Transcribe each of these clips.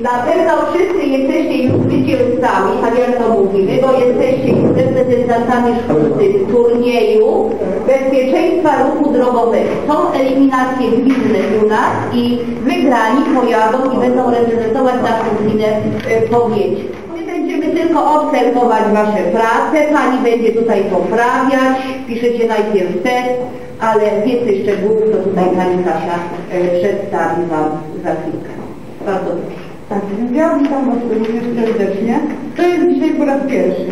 Na pewno wszyscy jesteście już zwycięzcami, tak jak to mówimy, bo jesteście już reprezentantami szkół turnieju bezpieczeństwa ruchu drogowego. Są eliminacje gminne u nas i wygrani pojadą i będą reprezentować naszą gminę e, w powiecie. My będziemy tylko obserwować Wasze prace, Pani będzie tutaj poprawiać, piszecie najpierw test, ale więcej szczegółów to tutaj Pani Kasia e, przedstawi Wam za chwilkę. Bardzo proszę. Tak, ja witam Was również serdecznie. To jest dzisiaj po raz pierwszy.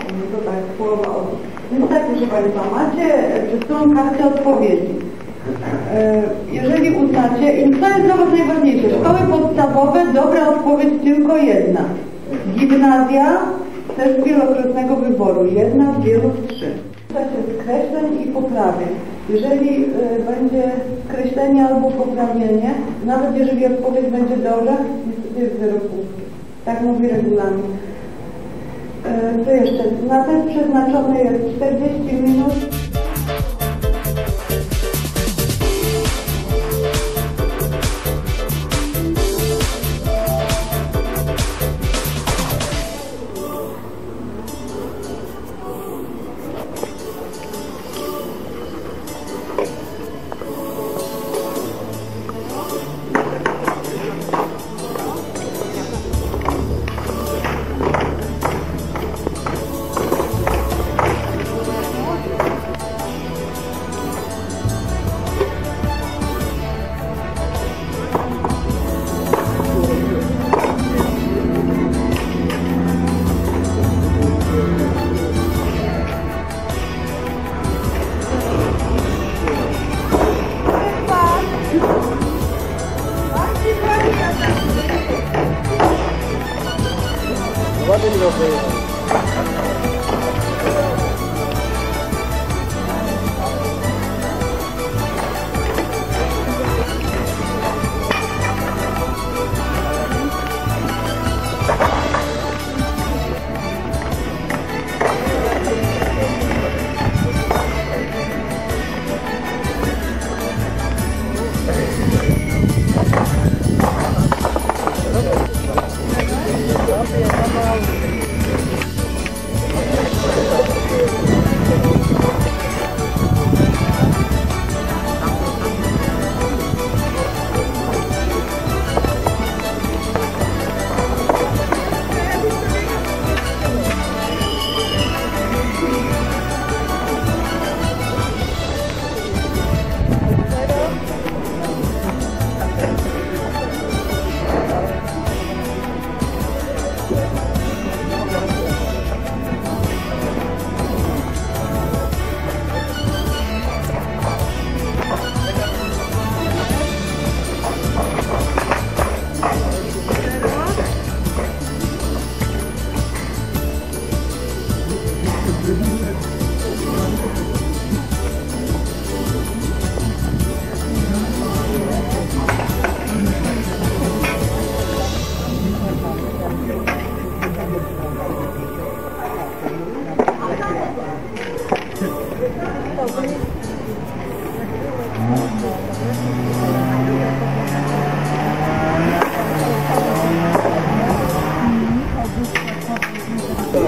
No To tak, połowa osób. Tak, proszę Państwa, macie przed sobą kartę odpowiedzi. E, Jeżeli uznacie, i co jest dla Was najważniejsze? Szkoły podstawowe, dobra odpowiedź tylko jedna. Gimnazja, też wielokrotnego wyboru. Jedna wielu trzy. Czasie skreśleń i poprawień. Jeżeli y, będzie skreślenie albo poprawienie, nawet jeżeli odpowiedź będzie dobra, niestety jest 0 punktów. Tak mówi regulamin. Y, co jeszcze? Na test przeznaczone jest 40 minut. どうぞ。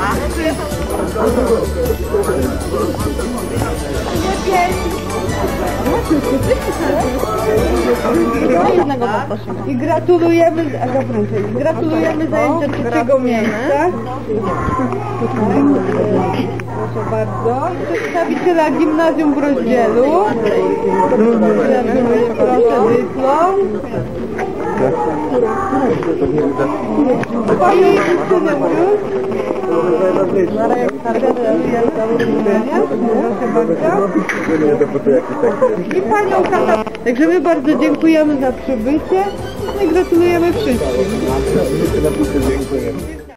아, 그래서. I gratulujemy, Aga Francej, gratulujemy zajęcia trzeciego miejsca. Proszę bardzo. Przedstawiciela gimnazjum w rozdzielu. Proszę dyplom. Pani Krystyny i Panią Kata. Także my bardzo dziękujemy za przybycie no i gratulujemy wszystkim. Dziękuję.